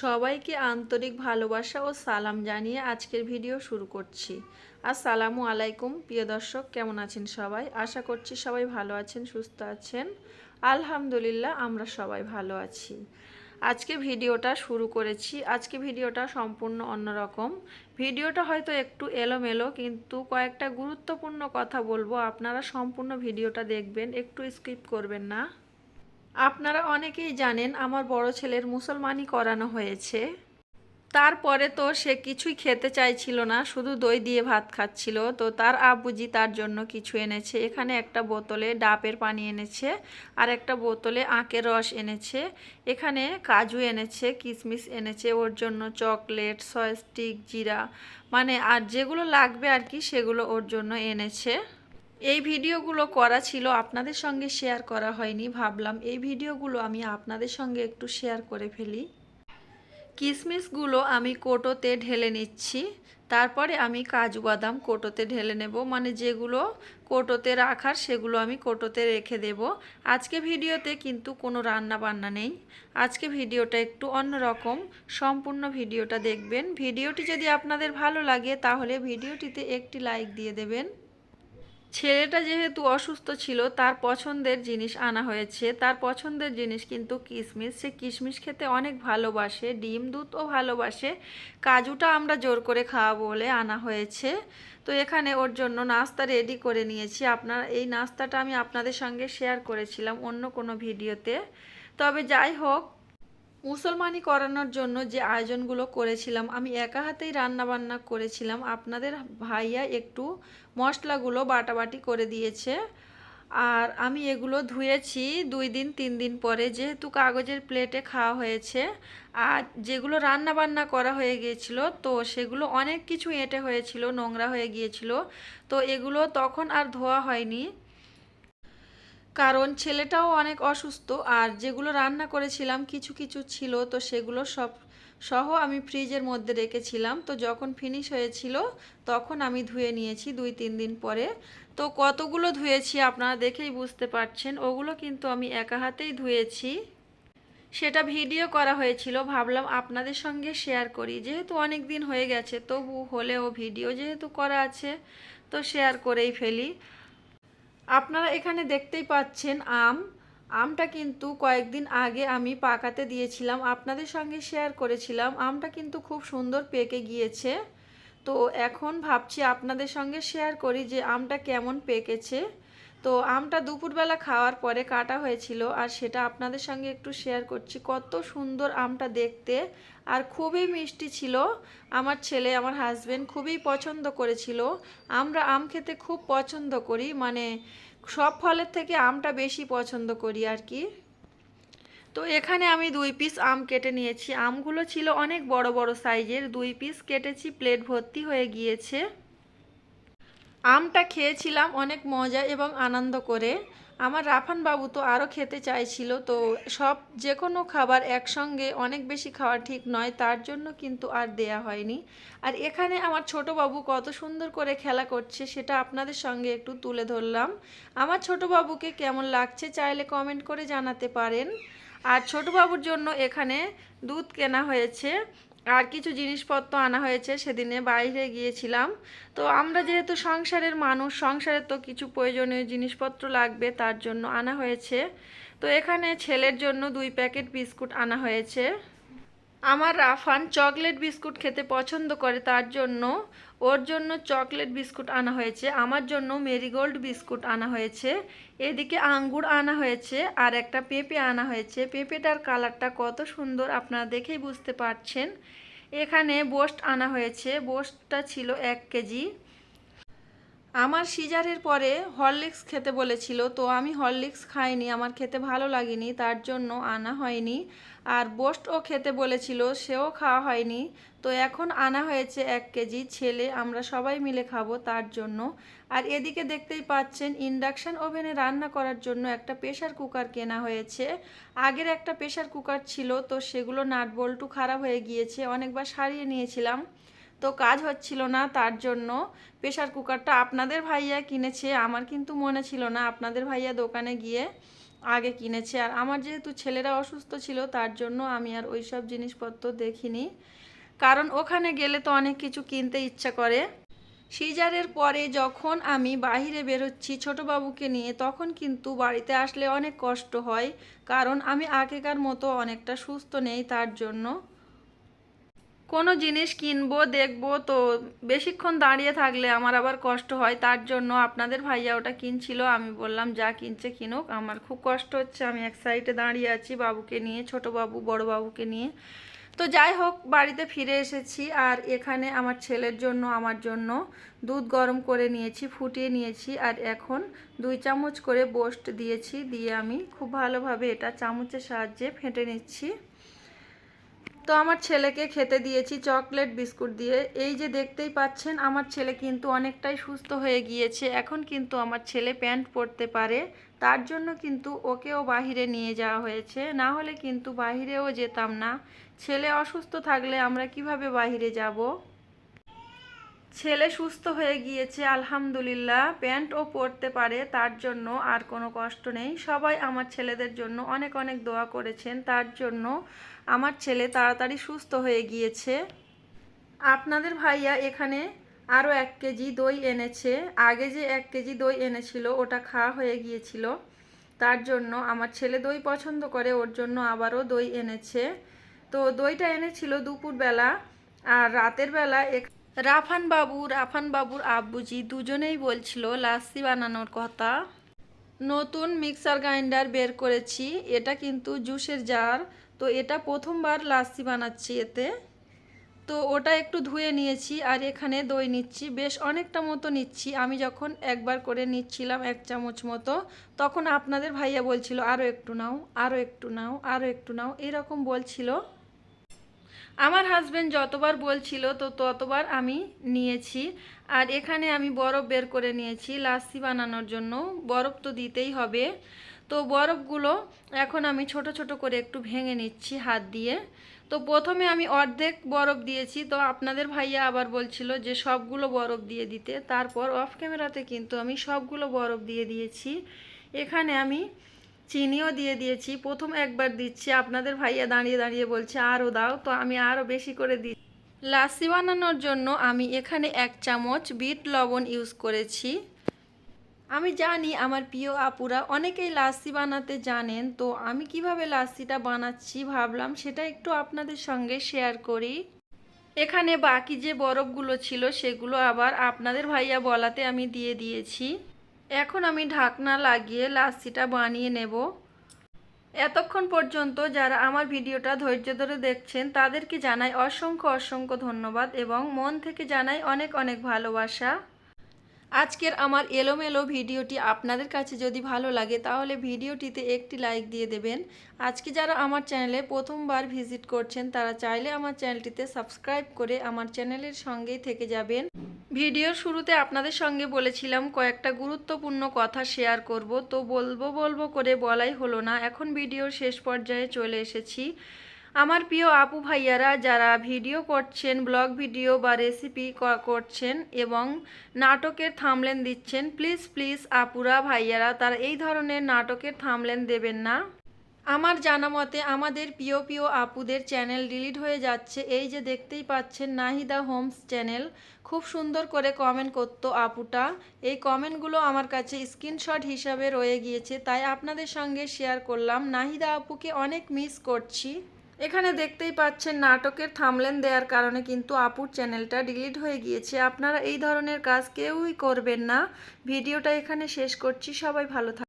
সবাইকে আন্তরিক ভালোবাসা ও সালাম জানিয়ে আজকের ভিডিও শুরু করছি। আসসালামু আলাইকুম, প্রিয় দর্শক, কেমন আছেন সবাই? আশা করছি সবাই ভালো আছেন, সুস্থ আছেন। আলহামদুলিল্লাহ, আমরা সবাই ভালো আছি। আজকে ভিডিওটা শুরু করেছি। আজকে ভিডিওটা সম্পূর্ণ অন্যরকম। ভিডিওটা হয়তো একটু এলোমেলো, কিন্তু কয়েকটা গুরুত্বপূর্ণ কথা বলব। আপনারা সম্পূর্ণ ভিডিওটা দেখবেন, একটু স্কিপ করবেন না। আপনারা অনেকেই জানেন আমার বড় ছেলের মুসলমানি করানো হয়েছে। তারপরে তো সে কিছুই খেতে চাইছিল না, শুধু দই দিয়ে ভাত খাচ্ছিল। তো তার আব্বুজি তার জন্য কিছু এনেছে। এখানে একটা বোতলে ডাবের পানি এনেছে আর একটা বোতলে আখের রস এনেছে। এখানে কাজু এনেছে কিশমিশ এনেছে, ওর জন্য চকলেট, সয়স্টিক, জিরা মানে আর যেগুলো লাগবে আর কি সেগুলো ওর জন্য এনেছে। এই ভিডিওগুলো করা ছিল, আপনাদের সঙ্গে শেয়ার করা হয়নি, ভাবলাম এই ভিডিওগুলো আমি আপনাদের সঙ্গে একটু শেয়ার করে ফেলি। কিশমিশগুলো আমি কোটোতে ঢেলে নিচ্ছি, তারপরে আমি কাজু বাদাম কোটোতে ঢেলে নেব মানে যেগুলো কোটোতে রাখার সেগুলো আমি কোটোতে রেখে দেব। আজকে ভিডিওতে কিন্তু কোনো রান্না বান্না নেই, আজকে ভিডিওটা একটু অন্যরকম, সম্পূর্ণ ভিডিওটা দেখবেন। ভিডিওটি যদি আপনাদের ভালো লাগে, তাহলে ভিডিওটিতে একটি লাইক দিয়ে দেবেন। ছেলেটা যেহেতু অসুস্থ ছিল, তার পছন্দের জিনিস আনা হয়েছে। তার পছন্দের জিনিস কিন্তু কিশমিশ সে কিশমিশ খেতে অনেক ভালোবাসে, ডিম দুধও ভালোবাসে। কাজুটা আমরা জোর করে খাওয়াবো বলে আনা হয়েছে। তো এখানে ওর জন্য নাস্তা রেডি করে নিয়েছি। আপনার, এই নাস্তাটা আমি আপনাদের সঙ্গে শেয়ার করেছিলাম অন্য কোনো ভিডিওতে। তবে যাই হোক মুসলমানি করানোর জন্য যে আয়োজনগুলো করেছিলাম, আমি একা হাতেই রান্নাবান্না করেছিলাম। আপনাদের ভাইয়া একটু মশলাগুলো বাটাবাটি করে দিয়েছে। আর আমি এগুলো ধুয়েছি দুই দিন, তিন দিন পরে, যেহেতু কাগজের প্লেটে খাওয়া হয়েছে। আর যেগুলো রান্না বান্না করা হয়ে গিয়েছিল, তো সেগুলো অনেক কিছু এঁটে হয়েছিল, নোংরা হয়ে গিয়েছিল। তো এগুলো তখন আর ধোয়া হয়নি। কারণ ছেলেটাও অনেক অসুস্থ আর যেগুলো রান্না করেছিলাম কিছু কিছু ছিল, তো সেগুলো সব সহ আমি ফ্রিজের মধ্যে রেখেছিলাম। তো যখন ফিনিশ হয়েছিল, তখন আমি ধুয়ে নিয়েছি দুই তিন দিন পরে। তো কতগুলো ধুয়েছি আপনারা দেখেই বুঝতে পারছেন, ওগুলো কিন্তু আমি একা হাতেই ধুয়েছি। সেটা ভিডিও করা হয়েছিল, ভাবলাম আপনাদের সঙ্গে শেয়ার করি। যেহেতু অনেক দিন হয়ে গেছে, তবু হলেও ভিডিও যেহেতু করা আছে, তো শেয়ার করেই ফেলি। আপনারা এখানে দেখতেই পাচ্ছেন আম। আমটা কিন্তু কয়েকদিন আগে আমি পাকাতে দিয়েছিলাম, আপনাদের সঙ্গে শেয়ার করেছিলাম। আমটা কিন্তু খুব সুন্দর পেকে গিয়েছে। তো এখন ভাবছি আপনাদের সঙ্গে শেয়ার করি যে আমটা কেমন পেকেছে। তো আমটা দুপুরবেলা খাওয়ার পরে কাটা হয়েছিল আর সেটা আপনাদের সঙ্গে একটু শেয়ার করছি। কত সুন্দর আমটা দেখতে আর খুবই মিষ্টি ছিল। আমার ছেলে, আমার হাজবেন্ড খুবই পছন্দ করেছিল। আমরা আম খেতে খুব পছন্দ করি মানে সব ফলের থেকে আমটা বেশি পছন্দ করি আর কি। তো এখানে আমি দুই পিস আম কেটে নিয়েছি। আমগুলো ছিল অনেক বড় বড় সাইজের দুই পিস কেটেছি প্লেট ভর্তি হয়ে গিয়েছে। আমটা খেয়েছিলাম, অনেক মজা এবং আনন্দ করে। আমার রাফান বাবু তো আরও খেতে চাইছিল, তো সব যে কোনো খাবার একসঙ্গে অনেক বেশি খাওয়া ঠিক নয়, তার জন্য কিন্তু আর দেয়া হয়নি। আর এখানে আমার ছোট বাবু কত সুন্দর করে খেলা করছে, সেটা আপনাদের সঙ্গে একটু তুলে ধরলাম। আমার ছোট বাবুকে কেমন লাগছে চাইলে কমেন্ট করে জানাতে পারেন। আর ছোট বাবুর জন্য এখানে দুধ কেনা হয়েছে। আর কিছু জিনিসপত্র আনা হয়েছে, সেদিনে বাইরে গিয়েছিলাম। তো আমরা যেহেতু সংসারের মানুষ সংসারের তো কিছু প্রয়োজনীয় জিনিসপত্র লাগবে, তার জন্য আনা হয়েছে। তো এখানে ছেলের জন্য দুই প্যাকেট বিস্কুট আনা হয়েছে। আমার রাফান চকলেট বিস্কুট খেতে পছন্দ করে তার জন্য, ওর জন্য চকলেট বিস্কুট আনা হয়েছে, আমার জন্য মেরিগোল্ড বিস্কুট আনা হয়েছে, এদিকে আঙ্গুর আনা হয়েছে, আর একটা পেঁপে আনা হয়েছে। পেঁপেটার কালারটা কত সুন্দর আপনারা দেখেই বুঝতে পারছেন। এখানে বোস্ট আনা হয়েছে, বোস্টটা ছিল এক কেজি। আমার সিজারের পরে হরলিক্স খেতে বলেছিল, তো আমি হরলিক্স খাইনি, আমার খেতে ভালো লাগেনি, তার জন্য আনা হয়নি। আর বোস্টও খেতে বলেছিল, সেও খাওয়া হয়নি। তো এখন আনা হয়েছে এক কেজি, ছেলে, আমরা সবাই মিলে খাব তার জন্য। আর এদিকে দেখতেই পাচ্ছেন, ইন্ডাকশান ওভেনে রান্না করার জন্য একটা প্রেশার কুকার কেনা হয়েছে। আগের একটা প্রেশার কুকার ছিল, তো সেগুলো নাট বল্টু খারাপ হয়ে গিয়েছে, অনেকবার সারিয়ে নিয়েছিলাম। তো কাজ হচ্ছিল না তার জন্য। প্রেশার কুকারটা আপনাদের ভাইয়া কিনেছে, আমার কিন্তু মনে ছিল না। আপনাদের ভাইয়া দোকানে গিয়ে আগে কিনেছে। আর আমার যেহেতু ছেলেরা অসুস্থ ছিল, তার জন্য আমি আর ওই সব জিনিসপত্র দেখিনি। কারণ ওখানে গেলে তো অনেক কিছু কিনতে ইচ্ছা করে। সিজারের পরে যখন আমি বাইরে বেরোচ্ছি ছোট বাবুকে নিয়ে, তখন কিন্তু বাড়িতে আসলে অনেক কষ্ট হয়। কারণ আমি আগেকার মতো অনেকটা সুস্থ নেই তার জন্য। কোনো জিনিস কিনবো, দেখব, তো বেশিক্ষণ দাঁড়িয়ে থাকলে আমার আবার কষ্ট হয়। তার জন্য আপনাদের ভাইয়া ওটা কিনছিল, আমি বললাম, যা কিনছে কিনুক। আমার খুব কষ্ট হচ্ছে, আমি এক সাইডে দাঁড়িয়ে আছি বাবুকে নিয়ে, ছোট বাবু, বড় বাবুকে নিয়ে। তো যাই হোক, বাড়িতে ফিরে এসেছি আর এখানে আমার ছেলের জন্য, আমার জন্য দুধ গরম করে নিয়েছি, ফুটিয়ে নিয়েছি আর এখন দুই চামচ করে বোস্ট দিয়েছি, দিয়ে আমি খুব ভালোভাবে এটা চামচের সাহায্যে ফেটে নিচ্ছি। তো আমার ছেলেকে খেতে দিয়েছি চকলেট বিস্কুট দিয়ে। এই যে দেখতেই পাচ্ছেন, আমার ছেলে কিন্তু অনেকটাই সুস্থ হয়ে গিয়েছে। এখন কিন্তু আমার ছেলে প্যান্ট পরতে পারে। তার জন্য কিন্তু ওকেও বাহিরে নিয়ে যাওয়া হয়েছে। না হলে কিন্তু বাহিরেও যেতাম না। ছেলে অসুস্থ থাকলে আমরা কীভাবে বাহিরে যাব? ছেলে সুস্থ হয়ে গিয়েছে, আলহামদুলিল্লাহ। প্যান্টও পরতে পারে, তার জন্য আর কোনো কষ্ট নেই। সবাই আমার ছেলেদের জন্য অনেক অনেক দোয়া করেছেন, তার জন্য আমার ছেলে তাড়াতাড়ি সুস্থ হয়ে গিয়েছে। আপনাদের ভাইয়া এখানে আরও এক কেজি দই এনেছে। আগে যে এক কেজি দই এনেছিল, ওটা খাওয়া হয়ে গিয়েছিল। তার জন্য আমার ছেলে দই পছন্দ করে, ওর জন্য আবারও দই এনেছে। তো দইটা এনেছিল দুপুরবেলা, আর রাতের বেলা রাফান বাবু, রাফান বাবুর আব্বুজি দুজনেই বলছিল, লাস্সি বানানোর কথা। নতুন মিক্সার গ্রাইন্ডার বের করেছি। এটা কিন্তু জুসের জার। তো এটা প্রথমবার লাস্সি বানাচ্ছি এতে। তো ওটা একটু ধুয়ে নিয়েছি আর এখানে দই নিচ্ছি। বেশ অনেকটা মতো নিচ্ছি। আমি যখন একবার করে নিচ্ছিলাম এক চামচ মতো, তখন আপনাদের ভাইয়া বলছিল আরও একটু নাও আরও একটু নাও আরও একটু নাও। এরকম বলছিল। আমার হাজব্যান্ড যতবার বলছিল, তো ততবার আমি নিয়েছি। আর এখানে আমি বরফ বের করে নিয়েছি লাস্সি বানানোর জন্য। বরফ তো দিতেই হবে। তো বরফগুলো এখন আমি ছোট ছোট করে একটু ভেঙে নিচ্ছি হাত দিয়ে। তো প্রথমে আমি অর্ধেক বরফ দিয়েছি। তো আপনাদের ভাইয়া আবার বলছিল যে, সবগুলো বরফ দিয়ে দিতে। তারপর অফ ক্যামেরাতে কিন্তু আমি সবগুলো বরফ দিয়ে দিয়েছি। এখানে আমি চিনিও দিয়ে দিয়েছি। প্রথম একবার দিচ্ছি। আপনাদের ভাইয়া দাঁড়িয়ে দাঁড়িয়ে বলছে আরও দাও। তো আমি আরও বেশি করে দিই লাসি বানানোর জন্য আমি এখানে এক চামচ বিট লবণ ইউজ করেছি। আমি জানি আমার প্রিয় আপুরা অনেকেই লাসি বানাতে জানেন, তো আমি কীভাবে লাসিটা বানাচ্ছি ভাবলাম, সেটা একটু আপনাদের সঙ্গে শেয়ার করি। এখানে বাকি যে বরফগুলো ছিল, সেগুলো আবার আপনাদের ভাইয়া বলাতে আমি দিয়ে দিয়েছি। এখন আমি ঢাকনা লাগিয়ে লাসিটা বানিয়ে নেব। এতক্ষণ পর্যন্ত যারা আমার ভিডিওটা ধৈর্য ধরে দেখছেন, তাদেরকে জানাই অসংখ্য অসংখ্য ধন্যবাদ এবং মন থেকে জানাই অনেক অনেক ভালোবাসা। আজকের আমার এলোমেলো ভিডিওটি আপনাদের কাছে যদি ভালো লাগে, তাহলে ভিডিওটিতে একটি লাইক দিয়ে দেবেন। আজকে যারা আমার চ্যানেলে প্রথমবার ভিজিট করছেন, তারা চাইলে আমার চ্যানেলটিতে সাবস্ক্রাইব করে আমার চ্যানেলের সঙ্গেই থেকে যাবেন। ভিডিওর শুরুতে আপনাদের সঙ্গে বলেছিলাম, কয়েকটা গুরুত্বপূর্ণ কথা শেয়ার করব। তো বলব বলব করে বলাই হলো না। এখন ভিডিওর শেষ পর্যায়ে চলে এসেছি। আমার প্রিয় আপু ভাইয়ারা, যারা ভিডিও করছেন, ব্লগ ভিডিও বা রেসিপি করছেন এবং নাটকের থামলেন দিচ্ছেন প্লিজ প্লিজ আপুরা, ভাইয়ারা, তারা এই ধরনের নাটকের থামলেন দেবেন না। আমার জানা মতে আমাদের প্রিয় প্রিয় আপুদের চ্যানেল ডিলিট হয়ে যাচ্ছে। এই যে দেখতেই পাচ্ছেন নাহিদা হোমস চ্যানেল খুব সুন্দর করে কমেন্ট করতো আপুটা। এই কমেন্টগুলো আমার কাছে স্ক্রিনশট হিসাবে রয়ে গিয়েছে, তাই আপনাদের সঙ্গে শেয়ার করলাম। নাহিদা আপুকে অনেক মিস করছি। এখানে দেখতেই পাচ্ছেন, নাটকের থামলেন দেওয়ার কারণে কিন্তু আপুর চ্যানেলটা ডিলিট হয়ে গিয়েছে। আপনারা এই ধরনের কাজ কেউই করবেন না। ভিডিওটা এখানে শেষ করছি। সবাই ভালো থাক